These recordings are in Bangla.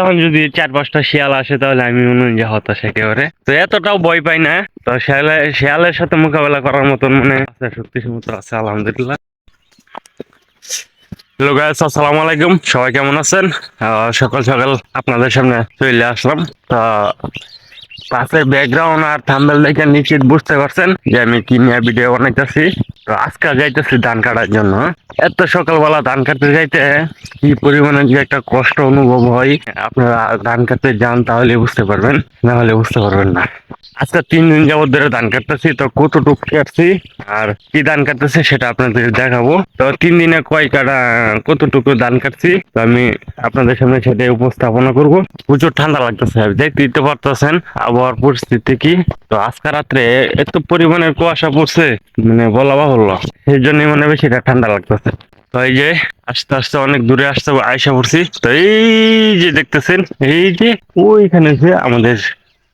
এখন যদি চার পাঁচটা শিয়াল আসে, তাহলে আমি মনে হয় হতাশ একেবারে। তো এতটাও ভয় পাই না। তো শিয়ালে, শিয়ালের সাথে মোকাবেলা করার মতন মানে আছে শক্তি সমুদ্র আছে, আলহামদুলিল্লাহ। হ্যালো গাইস আসসালামু আলাইকুম। সবাই কেমন আছেন? সকাল সকাল আপনাদের সামনে চলে আসলাম। তা পাশের ব্যাকগ্রাউন্ড আর থাম্বেল দেখে নিশ্চিত বুঝতে পারছেন যে আমি কি নিয়ে ভিডিও বানাইতেছি। আজকে যাইতেছি ধান কাটার জন্য। এত সকালবেলা ধান কাটতে যাইতে কি পরিমাণে যে একটা কষ্ট অনুভব হয়, আপনারা ধান কাটতে যান তাহলে বুঝতে পারবেন, না হলে বুঝতে পারবেন না। আজকে তিন দিন যাবত ধরে ধান কাটতেছি, তো কতটুকু কাটছি আর কি ধান কাটতেছি সেটা আপনাদের দেখাবো। তো তিন দিনে কয় কাটা, কতটুকু ধান কাটছি, তো আমি আপনাদের সামনে সেটাই উপস্থাপনা করব। প্রচুর ঠান্ডা লাগতেছে দেখতে দিতে পারতেছেন আবহাওয়ার পরিস্থিতি কি। তো আজকে রাত্রে এত পরিমাণের কুয়াশা পড়ছে মানে বলা বাহুল্য সেই জন্যই মনে বেশি ঠান্ডা লাগতেছে। তো এই যে আস্তে আস্তে অনেক দূরে আসতে আয়সা পড়ছি। তো এই যে দেখতেছেন, এই যে ওইখানে যে আমাদের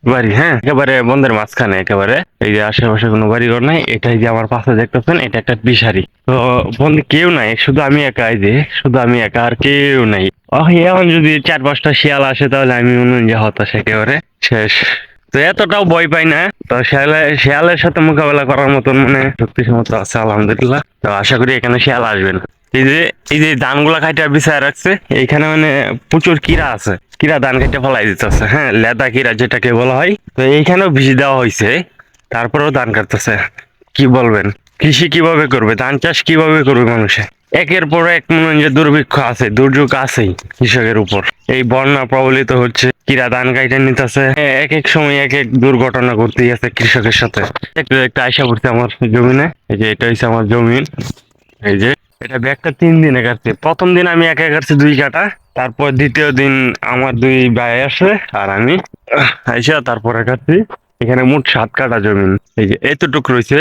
বাড়ি হ্যাঁ? একেবারে বন্ধের মাঝখানে একেবারে। এই যে আশেপাশে কোনো বাড়ি ঘর নাই, এটাই যে আমার পাশে দেখতেছেন, এটা একটা বিশারি। তো বন্ধে কেউ নাই, শুধু আমি একা এই যে, শুধু আমি একা, আর কেউ নাই। এখন যদি চার পাঁচটা শিয়াল আসে, তাহলে আমি মনে হয় যে হতাশ একেবারে। শেষ। তো এতটাও ভয় পাই না। তো শিয়ালে শিয়ালের সাথে মোকাবেলা করার মতন মানে শক্তি সমর্থ আছে, আলহামদুলিল্লাহ। তো আশা করি এখানে শিয়াল আসবে না। এই যে এই যে ধানগুলা খাইটা বিছায় রাখছে, এইখানে মানে প্রচুর কিরা আছে। কিরা ধান খাইতে ফলাই দিতেছে হ্যাঁ লেদা কিরা যেটাকে বলা হয়। তো এইখানেও ভিজি দেওয়া হয়েছে তারপরেও ধান কাটতেছে। কি বলবেন? কৃষি কীভাবে করবে? ধান চাষ কীভাবে করবে মানুষে? একের পর এক মনে হয় যে দুর্ভিক্ষ আছে, দুর্যোগ আছেই কৃষকের উপর। এই বন্যা প্রবলিত হচ্ছে, কিরা ধান কাইটে নিতেছে। এক এক সময় এক এক দুর্ঘটনা ঘটতেই আছে কৃষকের সাথে। একটু একটা আশা করছে আমার জমিনে, এই যে এটা হচ্ছে আমার জমিন। এই যে, এটা ব্যাগটা তিন দিনে কাটছে। প্রথম দিন আমি একা কাটছি দুই কাটা, তারপর দ্বিতীয় দিন আমার দুই ভাই আসে আর আমি আইসা তারপরে কাটছি। এখানে মোট সাত কাটা জমিন। এই যে, এতটুকু রয়েছে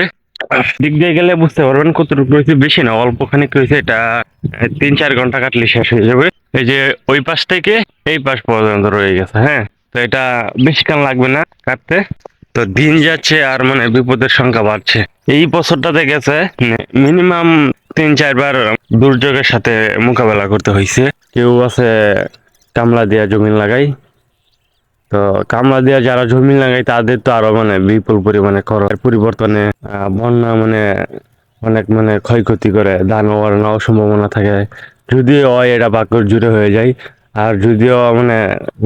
দিক দিয়ে গেলে বুঝতে পারবেন কতটুকু রয়েছে। বেশি না অল্প খানিক রয়েছে। এটা তিন চার ঘণ্টা কাটলে শেষ হয়ে যাবে। এই যে ওই পাশ থেকে এই পাশ পর্যন্ত রয়ে গেছে হ্যাঁ? তো এটা বেশিক্ষণ লাগবে না কাটতে। তো দিন যাচ্ছে আর মানে বিপদের সংখ্যা বাড়ছে। এই বছরটাতে গেছে মিনিমাম তিন চারবার দুর্যোগের সাথে মোকাবেলা করতে হয়েছে। কেউ আছে কামলা দিয়া জমিন লাগাই তো কামলা দিয়া যারা জমি লাগাই তাদের তো আরও মানে বিপুল পরিমাণে খরচ। পরিবর্তনে বন্যা মানে অনেক মানে ক্ষয়ক্ষতি করে, ধান হওয়ার সম্ভাবনা থাকে। যদিও হয়, এটা বাকর জুড়ে হয়ে যায়। আর যদিও মানে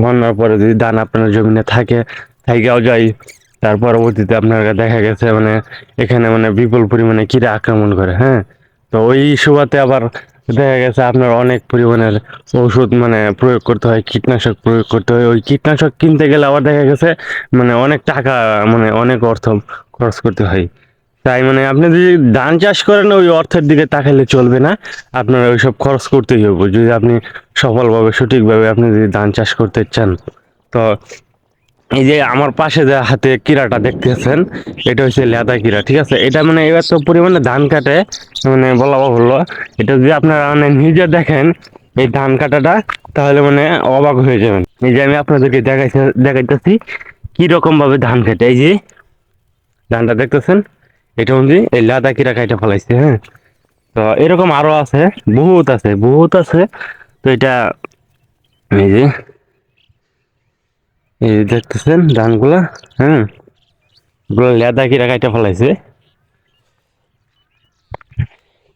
বন্যার পরে যদি ধান আপনার জমিনে থাকে, থাইকাও যায়। তার পরবর্তীতে আপনার দেখা গেছে মানে এখানে মানে বিপুল পরিমাণে কিরা আক্রমণ করে হ্যাঁ? তো ওই সুবাদে আবার দেখা গেছে আপনার অনেক পরিমাণের ওষুধ মানে প্রয়োগ করতে হয়, কীটনাশক প্রয়োগ করতে হয়। ওই কীটনাশক কিনতে গেলে আবার দেখা গেছে মানে অনেক টাকা মানে অনেক অর্থ খরচ করতে হয়। তাই মানে আপনি যদি ধান চাষ করেন, ওই অর্থের দিকে তাকালে চলবে না। আপনার ওইসব খরচ করতেই হবে। যদি আপনি সফলভাবে, সঠিকভাবে আপনি যদি ধান চাষ করতে চান, তো এই যে আমার পাশে যে হাতে কিরাটা দেখতেছেন, এটা হচ্ছে লেদা কিরা, ঠিক আছে? এটা মানে এবার তো পরিমাণে ধান কাটে মানে বলা হলো এটা যদি আপনারা মানে নিজে দেখেন এই ধান কাটাটা, তাহলে মানে অবাক হয়ে যাবেন। এই যে আমি আপনাদেরকে দেখাইতে দেখাইতেছি কি রকম ভাবে ধান কাটে। এই যে ধানটা দেখতেছেন? এটা হচ্ছে এই লেদা কিরা কাইটা ফেলাইছে হ্যাঁ? তো এরকম আরও আছে, বহুত আছে বহুত আছে। তো এটা এই যে এই দেখতেছেন ধানগুলা হ্যাঁ? এগুলো লেদা কিরা কাইটা ফেলাইছে।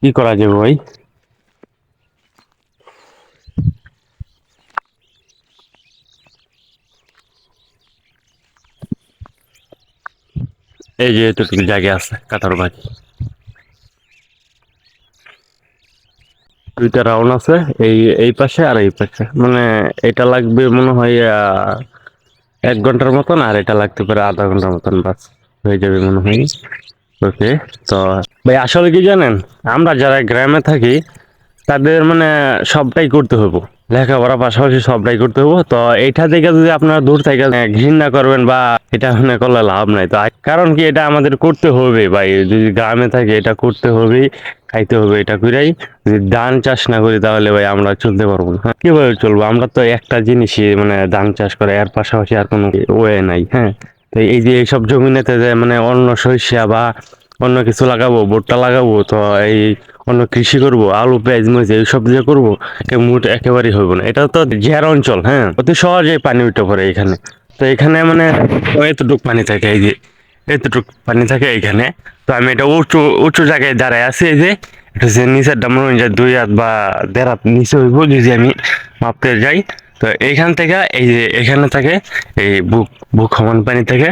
কি করা যাবে ভাই? এই যে এতটুকু জায়গা আছে কাটার বাকি দুইটা রাউন্ড আছে, এই এই পাশে আর এই পাশে। মানে এটা লাগবে মনে হয় এক ঘণ্টার মতন আর এটা লাগতে পারে আধা ঘণ্টার মতন বাস। হয়ে যাবে মনে হয়। ওকে, তো ভাই, আসলে কি জানেন? আমরা যারা গ্রামে থাকি, তাদের মানে সবটাই করতে হব। লেখাপড়া পাশাপাশি সবটাই করতে হব তো এটা থেকে যদি আপনারা দূর থেকে ঘৃণা করবেন বা এটা মনে করলে লাভ নাই। তো কারণ কি এটা আমাদের করতে হবে ভাই। যদি গ্রামে থাকে এটা করতে হবে খাইতে হবে এটা করেই যদি ধান চাষ না করি তাহলে ভাই আমরা চলতে পারব না। হ্যাঁ কীভাবে চলবো? আমরা তো একটা জিনিসই মানে ধান চাষ করে, এর পাশাপাশি আর কোনো ওয়ে নাই। হ্যাঁ তো এই যে এইসব জমিনেতে যে মানে অন্য শস্য বা অন্য কিছু লাগাবো, ভুট্টা লাগাবো, তো এই অন্য কৃষি করব, আলু, পেঁয়াজ, মরিচ, এইসব দিয়ে করব মুঠ একেবারেই হইব না। এটা তো ঝের অঞ্চল হ্যাঁ? অতি সহজেই পানি উঠে পড়ে এখানে। তো এখানে মানে এতটুক পানি থাকে, এই যে এতটুক পানি থাকে এইখানে তো আমি এটা উঁচু উঁচু জায়গায় দাঁড়ায় আছি, এই যে এটা যে নিচের দাম দুই হাত বা দেড় হাত নিচে হইব, যদি আমি মাপতে যাই। তো এইখান থেকে, এই যে এখানে থাকে, এই বুক বুক সমান পানি থাকে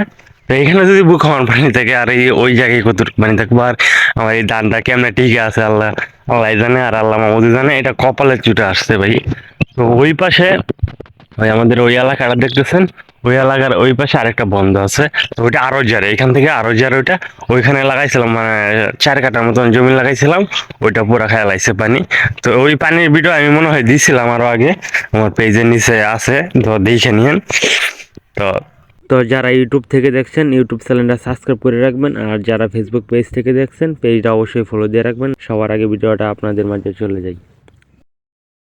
এখানে যদি বুক সমান পানি থাকে, আর এই ওই জায়গায় কতটুকু পানি থাকব? আর আমার এই ধানটা কেমনে ঠিক আছে? আল্লাহ আল্লাহ জানে, আর আল্লাহ মামুদি জানে, এটা কপালের চুটে আসছে ভাই। তো ওই পাশে, ওই আমাদের ওই এলাকাটা দেখতেছেন? ওই এলাকার ওই পাশে আরেকটা বন্ধ আছে, তো ওইটা আরও জারে। এখান থেকে আরও জারে ওইটা। ওইখানে লাগাইছিলাম মানে চার কাটার মতন জমি লাগাইছিলাম, ওইটা পুরা খেয়াল আইছে পানি। তো ওই পানির ভিডিও আমি মনে হয় দিছিলাম আরও আগে, আমার পেজের নিচে আছে, তো দেখে নিয়েন। তো তো যারা ইউটিউব থেকে দেখছেন ইউটিউব চ্যানেলটা সাবস্ক্রাইব করে রাখবেন। আর যারা ফেসবুক পেজ থেকে দেখছেন পেজটা অবশ্যই ফলো দিয়ে রাখবেন। সবার আগে ভিডিওটা আপনাদের মাঝে চলে যায়